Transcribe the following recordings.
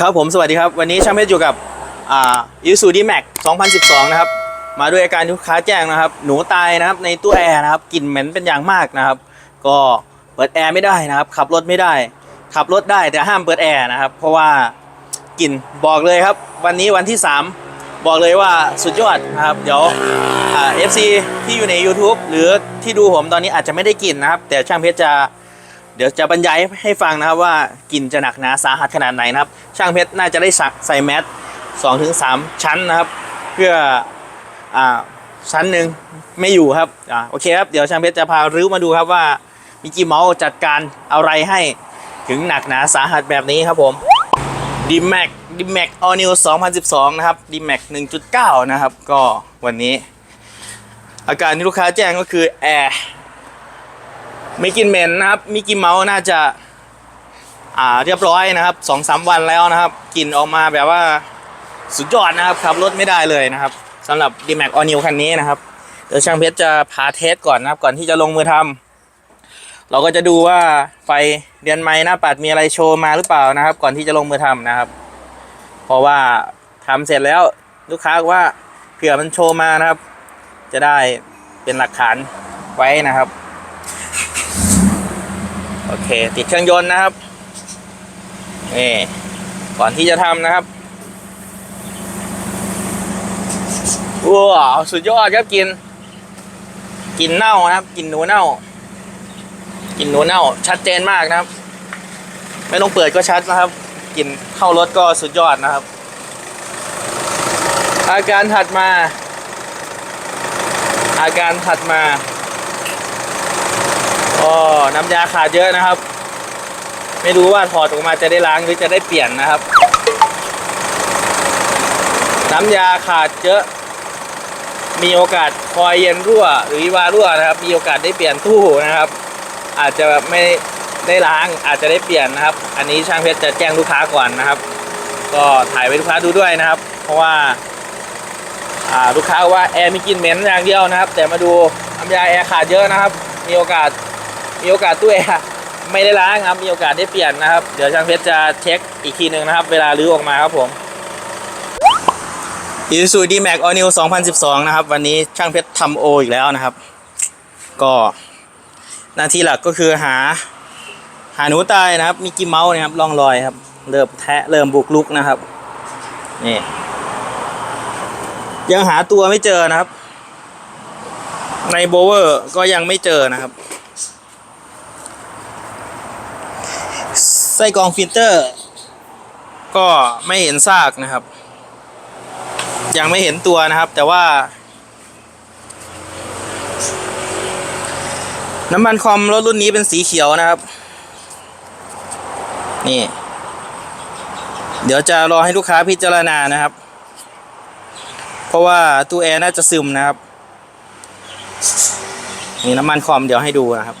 ครับผมสวัสดีครับ วันนี้ช่างเพชรอยู่กับอ่ายูซูดีแม็ก2012 นะครับ มาด้วยอาการที่ลูกค้าแจ้งนะครับ หนูตายนะครับในตู้แอร์นะครับกลิ่นเหม็นเป็นอย่างมากนะครับ ก็เปิดแอร์ไม่ได้นะครับ ขับรถไม่ได้ ขับรถได้แต่ห้ามเปิดแอร์นะครับ เพราะว่ากลิ่นบอกเลยครับ วันนี้วันที่ 3 บอกเลยว่าสุดยอดนะครับ เดี๋ยวอ่า FC ที่อยู่ใน YouTube หรือที่ดูผมตอนนี้อาจจะไม่ได้กลิ่นนะครับ แต่ช่างเพชรจะ เดี๋ยวจะบรรยายให้ฟังนะครับว่ากลิ่นจะหนักหนาสาหัสขนาดไหนนะครับ ช่างเพชรน่าจะได้สักใส่แมสสองถึงสามชั้นนะครับ เพื่ออ่าชั้นหนึ่งไม่อยู่ครับอ่าโอเคครับเดี๋ยวช่างเพชรจะพารื้อมาดูครับว่ามิกกี้เมาส์จัดการอะไรให้ถึงหนักหนาสาหัสแบบนี้ครับผมดีแม็กดีแม็กออนิว2012 นะครับดีแม็ก1.9 นะครับ ก็วันนี้ อาการที่ลูกค้าแจ้งก็คือแอร์ ไม่กินเหม็นนะครับมิกกี้เมาส์น่าจะ อ่าเรียบร้อยนะครับสองสามวันแล้วนะครับกลิ่นออกมาแบบว่าสุดยอดนะครับขับรถไม่ได้เลยนะครับสำหรับ d m a x All New คันนี้นะครับเดี๋ยวช่างเพชรจะพาเทสก่อนนะครับ ก่อนที่จะลงมือทำเราก็จะดูว่าไฟเดือนไม้หน้าปัดมีอะไรโชว์มาหรือเปล่านะครับ ก่อนที่จะลงมือทำนะครับ เพราะว่าทำเสร็จแล้วลูกค้าว่าเผื่อมันโชว์มานะครับ จะได้เป็นหลักฐานไว้นะครับ โอเค ติดเครื่องยนต์นะครับนี่ก่อนที่จะทำนะครับว้าวสุดยอดครับกิน กินเน่านะครับ กินหนูเน่า กินหนูเน่า ชัดเจนมากนะครับ ไม่ต้องเปิดก็ชัดนะครับ กินเข้ารถก็สุดยอดนะครับ อาการถัดมา อาการถัดมา ก็น้ำยาขาดเยอะนะครับ ไม่รู้ว่าถอดออกมาจะได้ล้างหรือจะได้เปลี่ยนนะครับ น้ำยาขาดเยอะ มีโอกาสคอยเย็นรั่ว หรือวารั่วนะครับ มีโอกาสได้เปลี่ยนตู้นะครับ อาจจะแบบไม่ได้ล้างอาจจะได้เปลี่ยนนะครับ อันนี้ช่างเพชรจะแจ้งลูกค้าก่อนนะครับ ก็ถ่ายไว้ลูกค้าดูด้วยนะครับ เพราะว่าอ่าลูกค้าว่าแอร์มีกลิ่นเหม็นอย่างเดียวนะครับ แต่มาดูน้ำยาแอร์ขาดเยอะนะครับ มีโอกาส มีโอกาสตู้แอร์ไม่ได้ล้างครับ มีโอกาสได้เปลี่ยนนะครับ เดี๋ยวช่างเพชรจะเช็คอีกทีหนึ่งนะครับ เวลาลื้อออกมาครับผม i s u d m a x All New 2012 นะครับ วันนี้ช่างเพชรทำโออีกแล้วนะครับ ก็หน้าที่หลักก็คือหา หาหนูตายนะครับ มีกี่เมาส์นะครับร่องรอยครับ เริ่มแทะเริ่มบุกลุกนะครับ นี่ ยังหาตัวไม่เจอนะครับ ในโบเวอร์ก็ยังไม่เจอนะครับ ไส้กรองฟิลเตอร์ ก็ไม่เห็นซากนะครับ ยังไม่เห็นตัวนะครับ แต่ว่า น้ำมันคอมรถรุ่นนี้เป็นสีเขียวนะครับ นี่ เดี๋ยวจะรอให้ลูกค้าพิจารณานะครับ เพราะว่าตู้แอร์น่าจะซึมนะครับ นี่น้ำมันคอมเดี๋ยวให้ดูนะครับ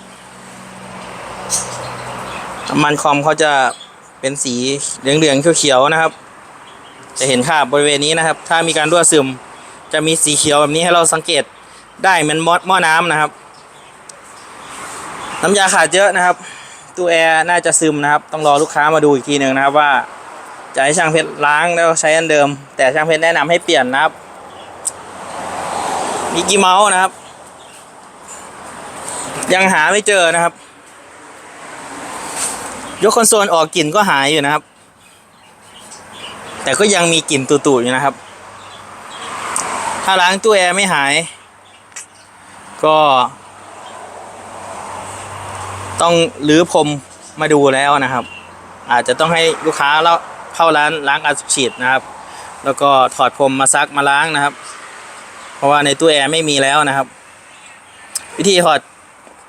น้ำมันคอมเขาจะเป็นสีเหลืองๆเขียวๆนะครับ จะเห็นคราบบริเวณนี้นะครับ ถ้ามีการรั่วซึม จะมีสีเขียวแบบนี้ให้เราสังเกตได้เหมือนหม้อหม้อน้ำนะครับ น้ำยาขาดเยอะนะครับตู้แอร์น่าจะซึมนะครับ ต้องรอลูกค้ามาดูอีกทีหนึ่งนะครับว่าจะให้ช่างเพชรล้างแล้วใช้อันเดิม แต่ช่างเพชรแนะนำให้เปลี่ยนนะครับมิกกี้เมาส์นะครับ ยังหาไม่เจอนะครับ ยกคอนโซลออกกลิ่นก็หายอยู่นะครับ แต่ก็ยังมีกลิ่นตุ่ๆอยู่นะครับ ถ้าล้างตู้แอร์ไม่หาย ก็ ต้องรื้อพรมมาดูแล้วนะครับ อาจจะต้องให้ลูกค้าเราเข้าร้านล้างอัดฉีดนะครับ แล้วก็ถอดพรมมาซักมาล้างนะครับ เพราะว่าในตู้แอร์ไม่มีแล้วนะครับ วิธีถอด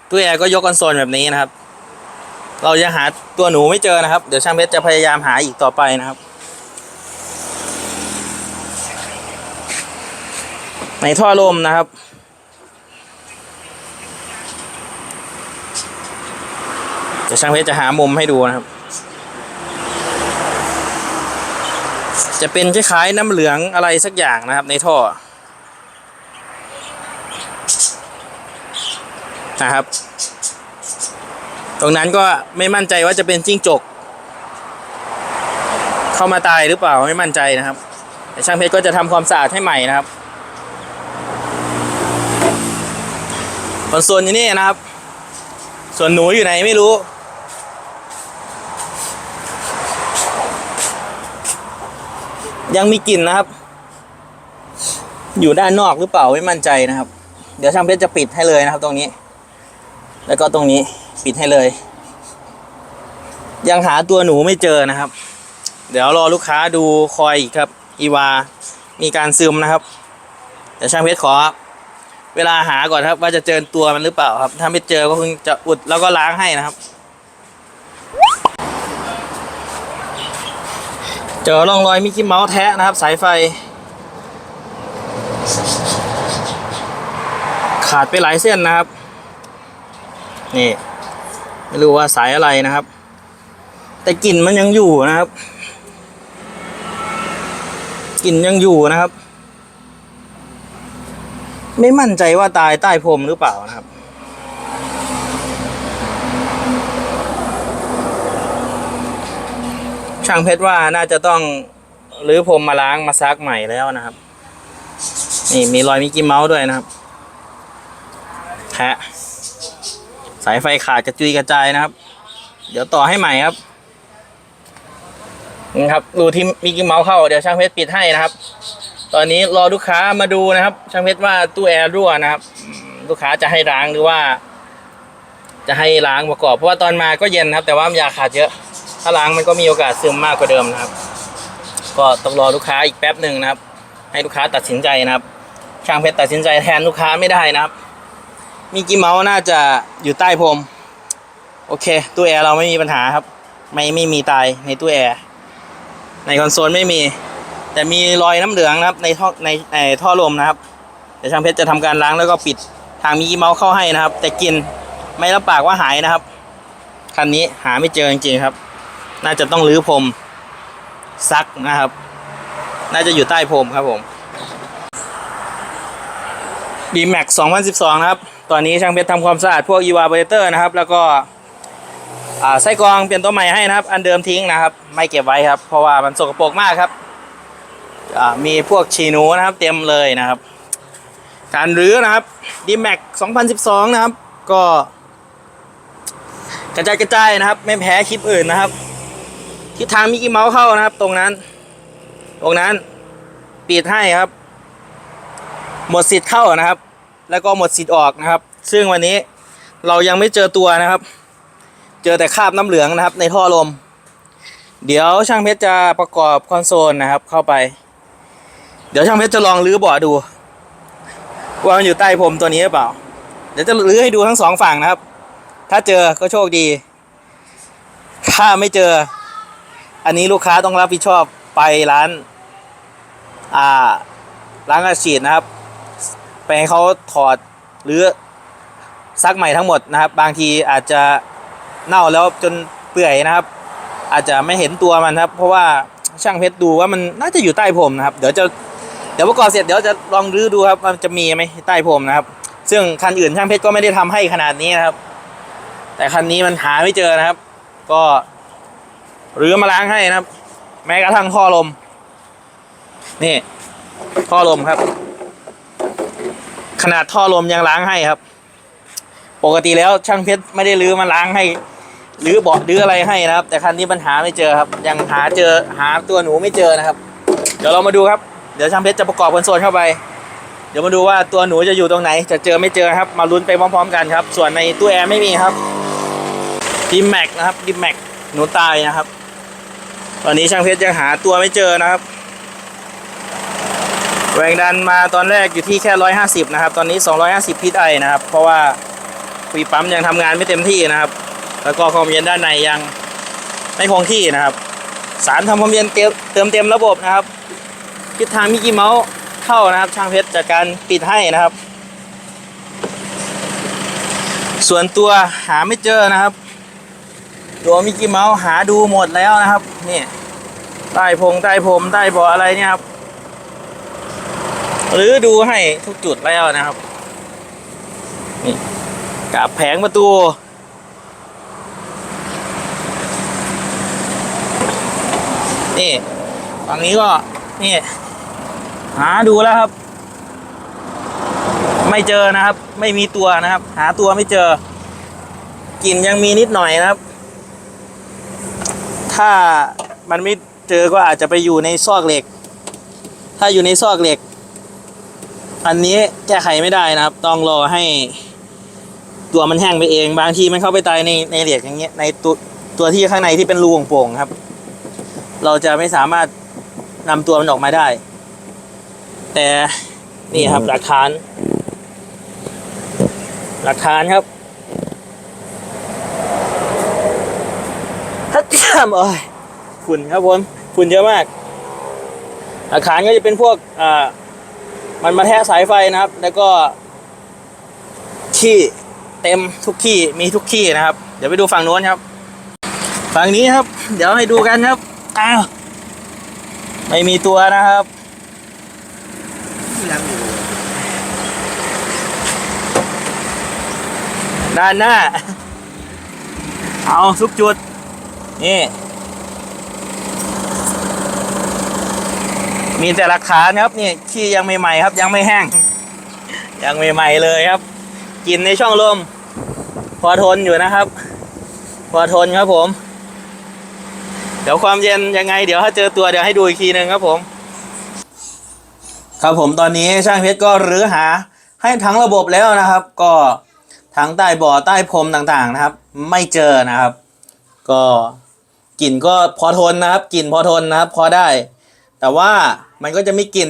ตู้แอร์ก็ยกคอนโซลแบบนี้นะครับ เรายังหาตัวหนูไม่เจอนะครับ เดี๋ยวช่างเพชรจะพยายามหาอีกต่อไปนะครับ ในท่อลมนะครับ เดี๋ยวช่างเพชรจะหามุมให้ดูนะครับ จะเป็นคล้ายๆน้ำเหลืองอะไรสักอย่างนะครับในท่อนะครับ รงนั้นก็ไม่มั่นใจว่าจะเป็นจิ้งจก เข้ามาตายหรือเปล่าไม่มั่นใจนะครับแต่ช่างเพชรก็จะทำความสะอาดให้ใหม่นะครับคอนโซลอยู่นี่นะครับ ส่วนหนูอยู่ไหนไม่รู้ ยังมีกลิ่นนะครับ อยู่ด้านนอกหรือเปล่าไม่มั่นใจนะครับ เดี๋ยวช่างเพชรจะปิดให้เลยนะครับ ตรงนี้ แล้วก็ตรงนี้ ปิดให้เลย ยังหาตัวหนูไม่เจอนะครับ เดี๋ยวรอลูกค้าดูคอยอีกครับ อีวา มีการซึมนะครับ เดี๋ยวช่างเพชรขอ เวลาหาก่อนครับ ว่าจะเจอตัวมันหรือเปล่าครับ ถ้าไม่เจอก็คงจะอุดแล้วก็ล้างให้นะครับเจอร่องรอยมิกกี้เมาส์แท้นะครับ สายไฟ ขาดไปหลายเส้นนะครับ นี่ ไม่รู้ว่าสายอะไรนะครับ แต่กลิ่นมันยังอยู่นะครับกลิ่นยังอยู่นะครับ ไม่มั่นใจว่าตายใต้พรมหรือเปล่านะครับ ช่างเพชรว่าน่าจะต้องรื้อพรมมาล้างมาซักใหม่แล้วนะครับ นี่มีรอยมิกกี้เมาส์ด้วยนะครับแทะ สายไฟขาดกระจุยกระจายนะครับ เดี๋ยวต่อให้ใหม่ครับนี่ครับรูที่มิกกี้เมาส์เข้าเดี๋ยวช่างเพชรปิดให้นะครับ ตอนนี้รอลูกค้ามาดูนะครับ ช่างเพชรว่าตู้แอร์รั่วนะครับ ลูกค้าจะให้ล้างหรือว่า จะให้ล้างประกอบเพราะว่าตอนมาก็เย็นนะครับ แต่ว่ามันยาขาดเยอะ ถ้าล้างมันก็มีโอกาสซึมมากกว่าเดิมนะครับ ก็ต้องรอลูกค้าอีกแป๊บหนึ่งนะครับ ให้ลูกค้าตัดสินใจนะครับ ช่างเพชรตัดสินใจแทนลูกค้าไม่ได้นะครับ มิกกี้เมาส์น่าจะอยู่ใต้พรม โอเค ตู้แอร์เราไม่มีปัญหาครับ ไม่ไม่มีตายในตู้แอร์ในคอนโซลไม่มี แต่มีรอยน้ำเหลืองนะครับในท่อในในท่อลมนะครับเดี๋ยวช่างเพชรจะทำการล้างแล้วก็ปิดทางมิกกี้เมาส์เข้าให้นะครับ แต่กินไม่รับปากว่าหายนะครับคันนี้หาไม่เจอจริงๆครับ น่าจะต้องรื้อพรมซักนะครับ น่าจะอยู่ใต้พรมครับผม d m a x 2012 นะครับ ตอนนี้ช่างเพชรทำความสะอาดพวก evaporator นะครับ แล้วก็ไส้กรองเปลี่ยนตัวใหม่ให้นะครับ อันเดิมทิ้งนะครับ ไม่เก็บไว้ครับ เพราะว่ามันสกปรกมากครับมีพวกฉีนูนะครับ เต็มเลยนะครับ การรื้อนะครับ d m a x 2012 นะครับ ก็ กระจายกระจายนะครับ ไม่แพ้คลิปอื่นนะครับทิศทางมิกกี้เมาส์เข้านะครับ ตรงนั้น ตรงนั้นปิดให้ครับ หมดสิทธิ์เข้านะครับ แล้วก็หมดสิทธิ์ออกนะครับ ซึ่งวันนี้เรายังไม่เจอตัวนะครับ เจอแต่คราบน้ำเหลืองนะครับ ในท่อลม เดี๋ยวช่างเพชรจะประกอบคอนโซลนะครับ เข้าไป เดี๋ยวช่างเพชรจะลองรื้อบาะดู ว่ามันอยู่ใต้พรมตัวนี้หรือเปล่า เดี๋ยวจะรื้อให้ดูทั้งสองฝั่งนะครับ ถ้าเจอก็โชคดี ถ้าไม่เจอ อันนี้ลูกค้าต้องรับผิดชอบไปร้าน อ่า ร้านอาชีพนะครับ ไปให้เขาถอดหรือซักใหม่ทั้งหมดนะครับ บางทีอาจจะเน่าแล้วจนเปื่อยนะครับ อาจจะไม่เห็นตัวมันครับ เพราะว่าช่างเพชรดูว่ามันน่าจะอยู่ใต้ผมนะครับ เดี๋ยวจะเดี๋ยวประกอบเสร็จเดี๋ยวจะลองรื้อดูครับมันจะมีไหมใต้ผมนะครับ ซึ่งคันอื่นช่างเพชรก็ไม่ได้ทำให้ขนาดนี้นะครับ แต่คันนี้มันหาไม่เจอนะครับ ก็รื้อมาล้างให้นะครับ แม้กระทั่งท่อลม นี่ท่อลมครับ ขนาดท่อลมยังล้างให้ครับ ปกติแล้วช่างเพชรไม่ได้รื้อมาล้างให้รื้อเบาะรื้ออะไรให้นะครับ แต่คันนี้ปัญหาไม่เจอครับ ยังหาเจอหาตัวหนูไม่เจอนะครับ เดี๋ยวเรามาดูครับเดี๋ยวช่างเพชรจะประกอบคอนโซลเข้าไป เดี๋ยวมาดูว่าตัวหนูจะอยู่ตรงไหน จะเจอไม่เจอครับ มาลุ้นไปพร้อมๆ กันครับ ส่วนในตู้แอร์ไม่มีครับดิมแม็กนะครับดิมแม็กหนูตายนะครับ ตอนนี้ช่างเพชรยังหาตัวไม่เจอนะครับ แรงดันมาตอนแรกอยู่ที่แค่ 150 นะครับ ตอนนี้ 250 พิษไอนะครับ เพราะว่าฟีปั๊มยังทำงานไม่เต็มที่นะครับ แล้วก็ความเย็นด้านในยังไม่คงที่นะครับ สารทำความเย็นเตเติมเต็มระบบนะครับทิศทางมิกกี้เมาส์เข้านะครับ ช่างเพชรจากการปิดให้นะครับ ส่วนตัวหาไม่เจอนะครับ ตัวมิกกี้เมาส์หาดูหมดแล้วนะครับ นี่ใต้พงใต้ผมใต้บาะอะไรเนี่ยครับ หรือดูให้ทุกจุดแล้วนะครับนี่กับแผงประตูนนี่ฝั่งนี้ก็นี่หาดูแล้วครับ ไม่เจอนะครับ ไม่มีตัวนะครับ หาตัวไม่เจอกลิ่นยังมีนิดหน่อยนะครับ ถ้ามันไม่เจอก็อาจจะไปอยู่ในซอกเหล็ก ถ้าอยู่ในซอกเหล็ก อันนี้แก้ไขไม่ได้นะครับ ต้องรอให้ ตัวมันแห้งไปเอง บางทีมันเข้าไปตายในในเหล็กอย่างเงี้ยในตัวตัวที่ข้างในที่เป็นรูโป่งๆครับ เราจะไม่สามารถนำตัวมันออกมาได้ แต่นี่ครับหลักฐาน หลักฐานครับฮัตจามโอ้ยฝุ่นครับผมฝุ่นเยอะมากหลักฐานก็จะเป็นพวกอ่า มันมาแทะสายไฟนะครับ แล้วก็ ขี้เต็มทุกขี้มีทุกขี้นะครับ เดี๋ยวไปดูฝั่งโน้นครับ ฝั่งนี้ครับ เดี๋ยวให้ดูกันครับอ้าวไม่มีตัวนะครับด้านหน้า เอาทุกจุด นี่ มีแต่หลักฐานครับนี่ขี้ยังใหม่ๆครับ ยังไม่แห้ง ยังใหม่ๆเลยครับ กินในช่องลม พอทนอยู่นะครับ พอทนครับผม เดี๋ยวความเย็นยังไง เดี๋ยวถ้าเจอตัวเดี๋ยวให้ดูอีกทีหนึ่งครับผม ครับผมตอนนี้ช่างเพชรก็รื้อหา ให้ทั้งระบบแล้วนะครับ ก็ทั้งใต้บ่อใต้พรมต่างๆนะครับ ไม่เจอนะครับ ก็กลิ่นก็พอทนนะครับกลิ่นพอทนนะครับ พอได้ แต่ว่ามันก็จะไมีกลิ่น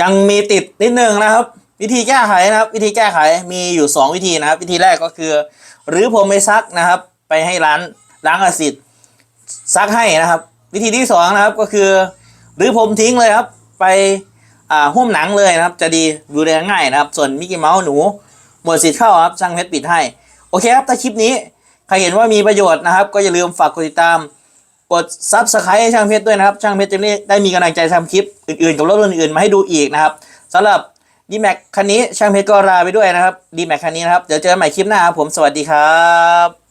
ยังมีติดนิดนึงนะครับ วิธีแก้ไขนะครับ วิธีแก้ไขมีอยู่ 2 วิธีนะครับ วิธีแรกก็คือหรือพรมไปซักนะครับ ไปให้ร้านล้างอาซิดซักให้นะครับ วิธีที่สองนะครับก็คือหรือพรมทิ้งเลยครับ ไปอ่าหุ้มหนังเลยนะครับ จะดีดูแลง่ายนะครับ ส่วนมิกกี้เมาส์หนู หมดสิทธิ์เข้าครับช่างเพชรปิดให้ โอเคครับถ้าคลิปนี้ ใครเห็นว่ามีประโยชน์นะครับ ก็อย่าลืมฝากกดติดตาม กดซับสไครต์ให้ช่างเพชรด้วยนะครับ ช่างเพชรจะได้มีกำลังใจทำคลิปอื่นๆ กับรถรุ่นอื่นๆมาให้ดูอีกนะครับสำหรับดีแม็กคันนี้ช่างเพชรก็ลาไปด้วยนะครับดีแม็กคันนี้นะครับ เดี๋ยวเจอกันใหม่คลิปหน้าครับผมสวัสดีครับ